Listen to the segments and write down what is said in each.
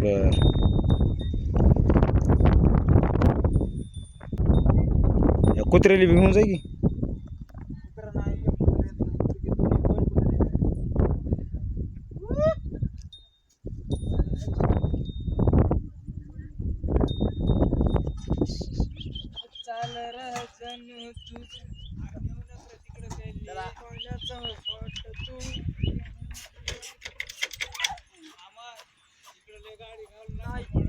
बर. या कुत्र्याला बी घेऊन जाय की. कुत्रं नाही, एक कुत्रं येत नाही. किती दोन्ही दोन कुत्रे आहेत. चाल. रह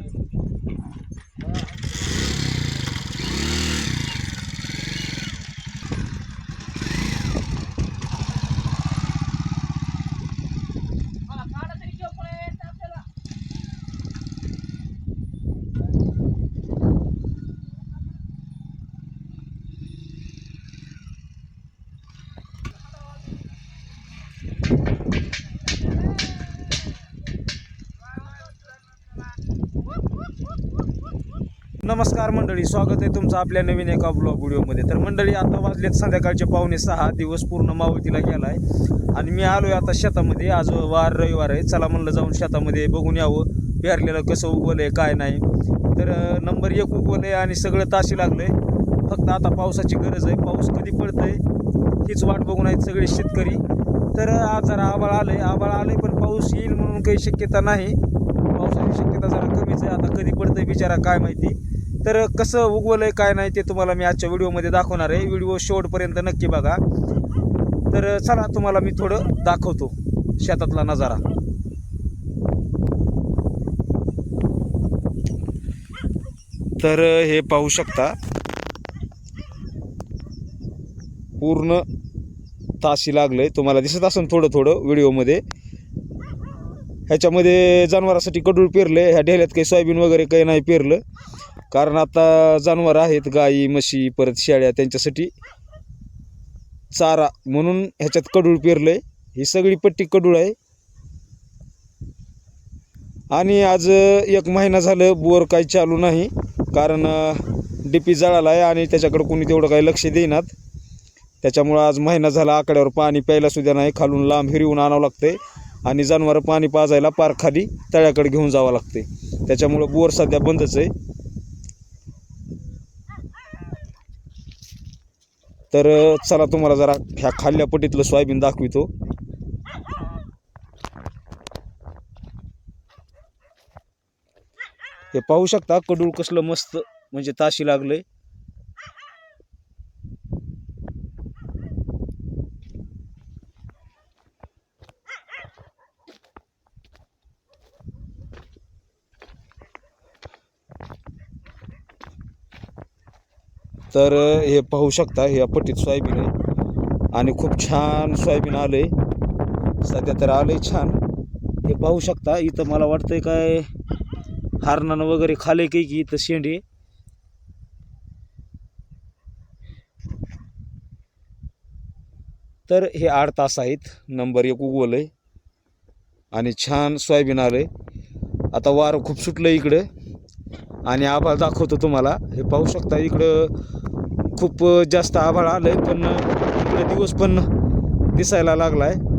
नमस्कार मंडळी स्वागत आहे तुमचं आपल्या नवीन एका ब्लॉग व्हिडिओमध्ये. तर मंडळी आता वाजलेत संध्याकाळचे पावणे सहा दिवस पूर्ण मावळतीला गेला आहे आणि मी आलो आहे आता शेतामध्ये आज वार रविवार आहे. चला म्हणलं जाऊन शेतामध्ये बघून यावं पेरलेलं कसं उगवलं आहे काय नाही. तर नंबर एक उगवलं आहे आणि सगळं ताशी लागलं आहे फक्त आता पावसाची गरज आहे. पाऊस कधी पडतंय हीच वाट बघून आहेत सगळे शेतकरी. तर आज जरा आबाळ आलं आहे आबाळ आलं आहे पण पाऊस येईल म्हणून काही शक्यता नाही. पावसाची शक्यता जरा कमीच आहे. आता कधी पडतंय बिचारा काय माहिती. तर कसं उगवलंय काय नाही ते तुम्हाला मी आजच्या व्हिडिओमध्ये दाखवणार आहे. व्हिडिओ शेवटपर्यंत नक्की बघा. तर चला तुम्हाला मी थोडं दाखवतो शेतातला नजारा. तर हे पाहू शकता. पूर्ण ताशी लागलंय. तुम्हाला दिसत असेल थोडं थोडं व्हिडिओमध्ये. ह्याच्यामध्ये जनावरासाठी कडूळ पेरलं ह्या ढेल्यात काही सोयाबीन वगैरे काही नाही पेरलं. कारण आता जनावर आहेत गाई म्हशी परत शेळ्या त्यांच्यासाठी चारा म्हणून ह्याच्यात कडूळ आहे ही सगळी पट्टी कडूळ आहे. आणि आज एक महिना झालं बोर काही चालू नाही. कारण डीपी जळाला आहे आणि त्याच्याकडे कोणी तेवढं काही लक्ष देईनात. त्याच्यामुळं आज महिना झाला आकड्यावर पाणी प्यायला सुद्धा नाही. खालून लांब हिरवून आणावं लागतंय. आणि जनावरं पाणी पाजायला पार खाली तळ्याकडे घेऊन जावं लागते. त्याच्यामुळं बोर सध्या बंदच आहे. तर चला तुम्हाला जरा ह्या खाल्ल्या पटीतलं सोयाबीन दाखवितो. हे पाहू शकता कडूळ कसलं मस्त म्हणजे ताशी लागलंय. तर हे पाहू शकता हे पट्टीत सोयाबीन आहे. आणि खूप छान सोयाबीन आलं आहे सध्या तर आलंय छान. हे पाहू शकता इथं मला वाटतंय काय हारणानं वगैरे खाले काही की इथं शेंडे तर हे आठ तास आहेत नंबर एक उगवलंय. आणि छान सोयाबीन आलंय. आता वारं खूप सुटलं इकडं. आणि आभाळ दाखवतो तुम्हाला. हे पाहू शकता इकडं खूप जास्त आभाळ आलं आहे पण इकडं दिवस पण दिसायला लागला आहे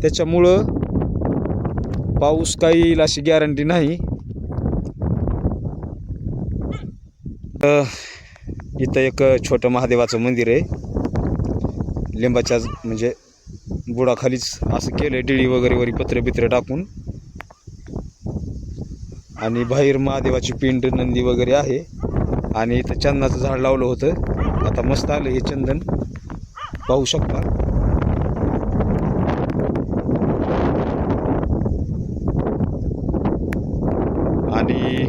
त्याच्यामुळं पाऊस काही येईल अशी गॅरंटी नाही. इथं एक छोटं महादेवाचं मंदिर आहे. लिंबाच्या म्हणजे बुडाखालीच असं केलं आहे डिळी वगैरे वरी पत्रे बित्रे टाकून. आणि बाहेर महादेवाची पिंड नंदी वगैरे आहे. आणि इथं चंदनाचं झाड लावलं होतं. आता मस्त आलं हे चंदन. पाहू शकता. आणि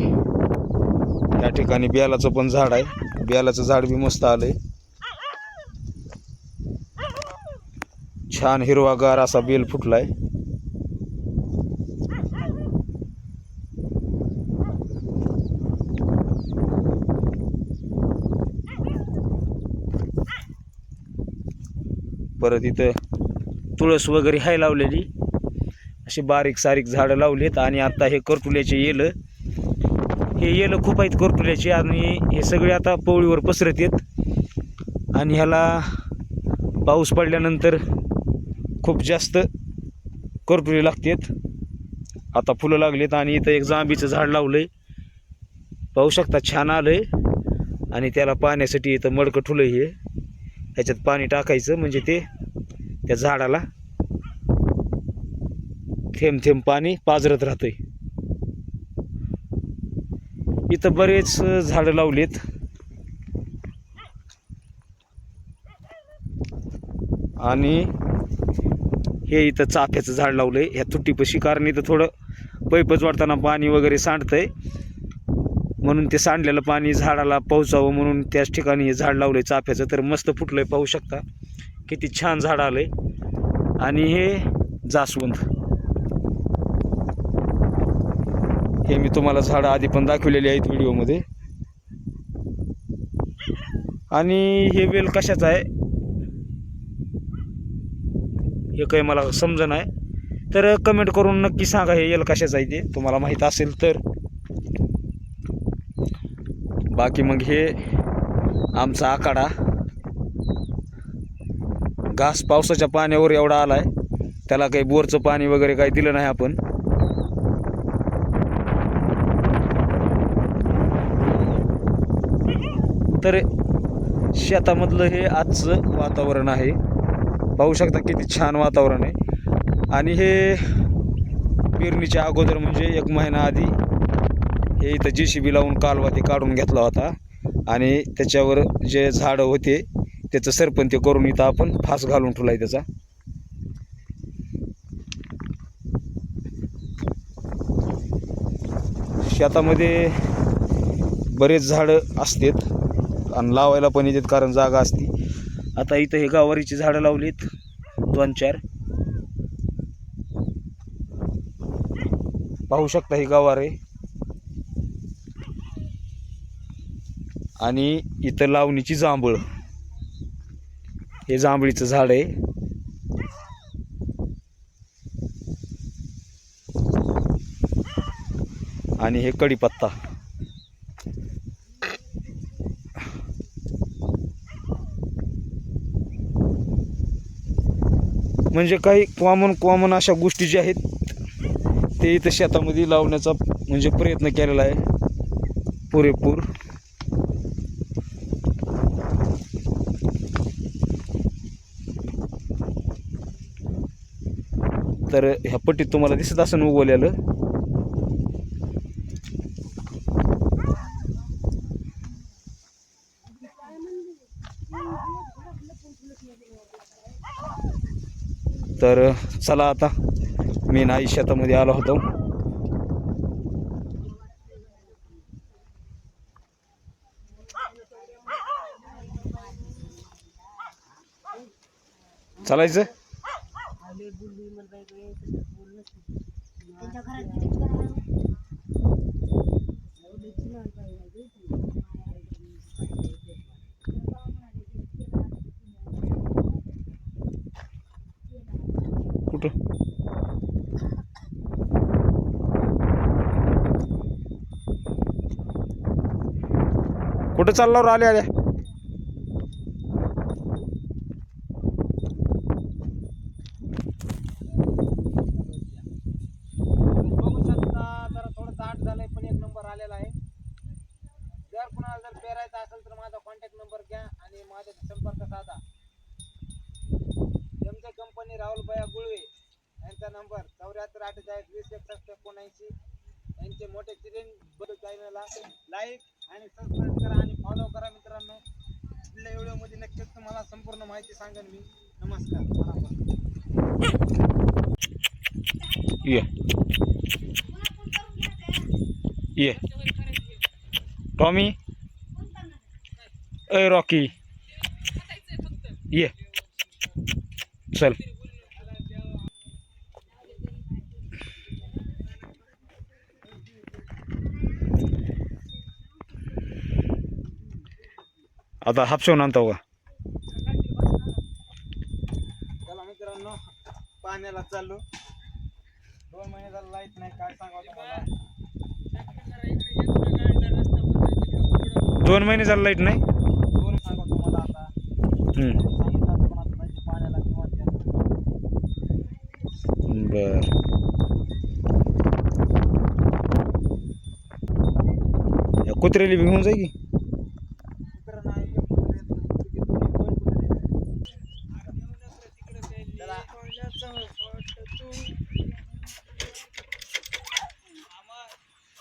या ठिकाणी बियालाचं पण झाड आहे. बियालाचं झाड बी मस्त आलंय. छान हिरवागार असा बेल फुटलाय. परत इथं तुळस वगैरे हाय लावलेली. अशी बारीक सारीक झाडं लावलीत आणि आत्ता हे करटुल्याचे येलं. हे येलं खूप आहेत करटुल्याचे आणि हे सगळे आता पोळीवर पसरत आहेत. आणि ह्याला पाऊस पडल्यानंतर खूप जास्त करपुरी लागतात. आता फुलं लागलीत आणि इथं एक जांबीचं झाड लावलं आहे पाहू शकता छान आलं आहे आणि त्याला पाण्यासाठी इथं मडकं ठुलं हे. ह्याच्यात पाणी टाकायचं म्हणजे ते त्या झाडाला थेंब थेंब पाणी पाजरत राहतंय. इथं बरेच झाडं लावलीत. आणि हे इथं चाफ्याचं झाड लावलंय. ह्या तुट्टीपशी कारण इथं थोडं पैपच वाढताना पाणी वगैरे सांडतंय. म्हणून ते सांडलेलं पाणी झाडाला पोहोचावं म्हणून त्याच ठिकाणी हे झाड लावलंय चाफ्याचं. तर मस्त फुटलंय पाहू शकता. किती छान झाड आलंय. आणि हे जास्वंद. हे मी तुम्हाला झाडं आधी पण दाखवलेली आहेत व्हिडिओमध्ये. आणि हे वेल कशाचं आहे? हे काही मला समजण नाही. तर कमेंट करून नक्की सांगा हे येल कशाचं आहे ते. तुम्हाला माहीत असेल तर. बाकी मग हे आमचा आखाडा. घास पावसाच्या पाण्यावर एवढा आला आहे त्याला काही बोरचं पाणी वगैरे काही दिलं नाही आपण. तर शेतामधलं हे आजचं वातावरण आहे. पाहू शकता किती छान वातावरण आहे. आणि हे पेरणीच्या अगोदर म्हणजे एक महिना आधी हे इथं जे सी बी लावून कालवा ते काढून घेतला होता. आणि त्याच्यावर जे झाडं होते त्याचं सरपंच करून इथं आपण फास घालून ठेवला आहे त्याचा. शेतामध्ये बरेच झाडं असतात आणि लावायला पण येतात कारण जागा असती. आता इथं हे गावारीची झाडं लावलीत दोन चार. पाहू शकता ही गावारे आणि इथं लावणीची जांभळ. हे जांभळीचं झाड आहे. आणि हे कढीपत्ता. म्हणजे काही कॉमन कॉमन अशा गोष्टी ज्या आहेत ते इथं शेतामध्ये लावण्याचा म्हणजे प्रयत्न केलेला आहे. पुरेपूर. तर ह्या पट्टीत तुम्हाला दिसत असं उगवलेलं. तर चला आता मी नाही शेतामध्ये आलो होतो. चालायचं? त्यांच्या घरात किती ठिकाणं आहे? कुठं? कुठं चालल्यावर आले आल्या बघू शकता जरा थोडं दाट झालंय पण एक नंबर आलेला आहे जर कुणाला जर पेरायचं असेल तर माझा कॉन्टॅक्ट नंबर घ्या आणि संपर्क साधा एमजे कंपनी राहुल भया गुळवे यांचा नंबर चौऱ्याहत्तर अठ्ठेचाळीस वीस एकसष्ट एकोणऐंशी. यांचे मोठे चिरेन बदल चॅनलला लाईक आणि सबस्क्राईब करा आणि फॉलो करा मित्रांनो. पुढल्या व्हिडिओमध्ये नक्कीच तुम्हाला संपूर्ण माहिती सांगेन मी. नमस्कार. ये. ये. टॉमी. अय रॉकी. ये. चल. आता हापशेवून आणतो का चला मित्रांनो पाण्याला चाललो. दोन महिने झालं लाइट नाही काय सांगावं तुम्हाला? दोन महिने झालं लाइट नाही? दोन सांगा तुम्हाला आता. हम्म. सांगितलं आता पण आता नाही. बर. या बी घेऊन जाई की कुत्रं नाही, एक कुत्रं येत नाही.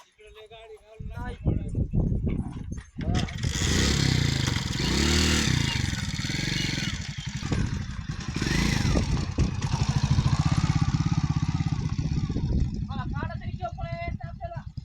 तिकडे दोन्ही दोन कुत्रे आहेत. चला.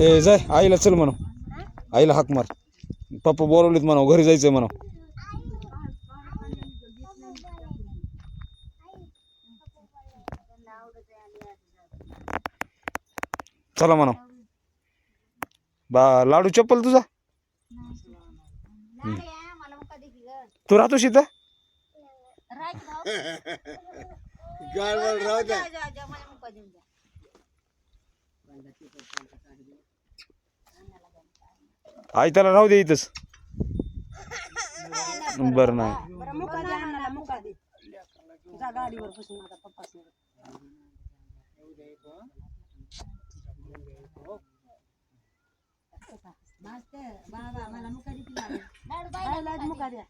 ए जाय आईला चल म्हणा. आईला हाक मार. पप्पा बोलवलीत म्हणा घरी जायचंय म्हणा. चला म्हणा. बा लाडू चप्पल तुझा? तू राहतो. इथं राय की भाऊ गाडवाल राहू द्या जा, जा, जा, मला मुका देऊन द्या आई त्याला राहू दे इथंच. बरं नाही. बरं मुका दे अण्णाला मुका दे. जा गाडीवर बसून आता पप्पाच बाबा मला मुका दे. की लाडू. बाईला आज मुका द्या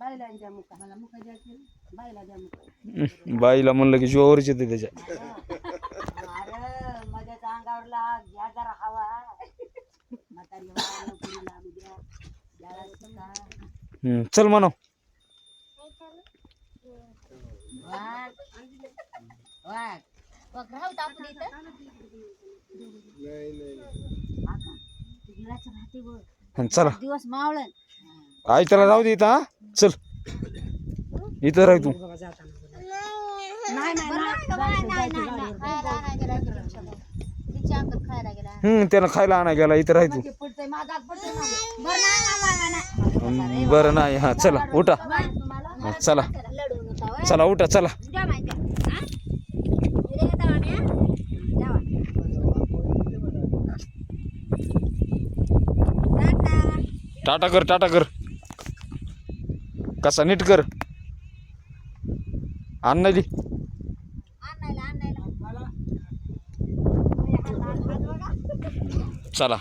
बाईला द्या मुका मला मुका द्या की बाईला द्या मुका हम्म, बाईला म्हणलं की जीवावरच येते त्याच्या अरे लाग घ्या जरा हवा. म्हातारी बाळा नोकरी लागू द्या. द्यायला शिका. हम्म, चल म्हणा वाघ. वाघ. बघ राहू आपण इथं. गिळाचं राहते बघ. हं, चला. दिवस मावळण. आई त्याला राहू दे इथं हा. चल. इथं राह तू. नाही. अंगात खायला गेला हम्म त्यानं खायला आणा गेला इथं राह तू ते पडतंय माझा पडतंय माझं. बरं नाही नाही, नाही, नाही. हं, बरं नाही हा चला उठा हं, चला लढू नका होय. चला उठा चला द्या माहिती हा? उद्या येता आम्ही, हा? द्यावा. टाटा. टाटा कर टाटा कर कसा नीट कर आणली आणायला आणायला चला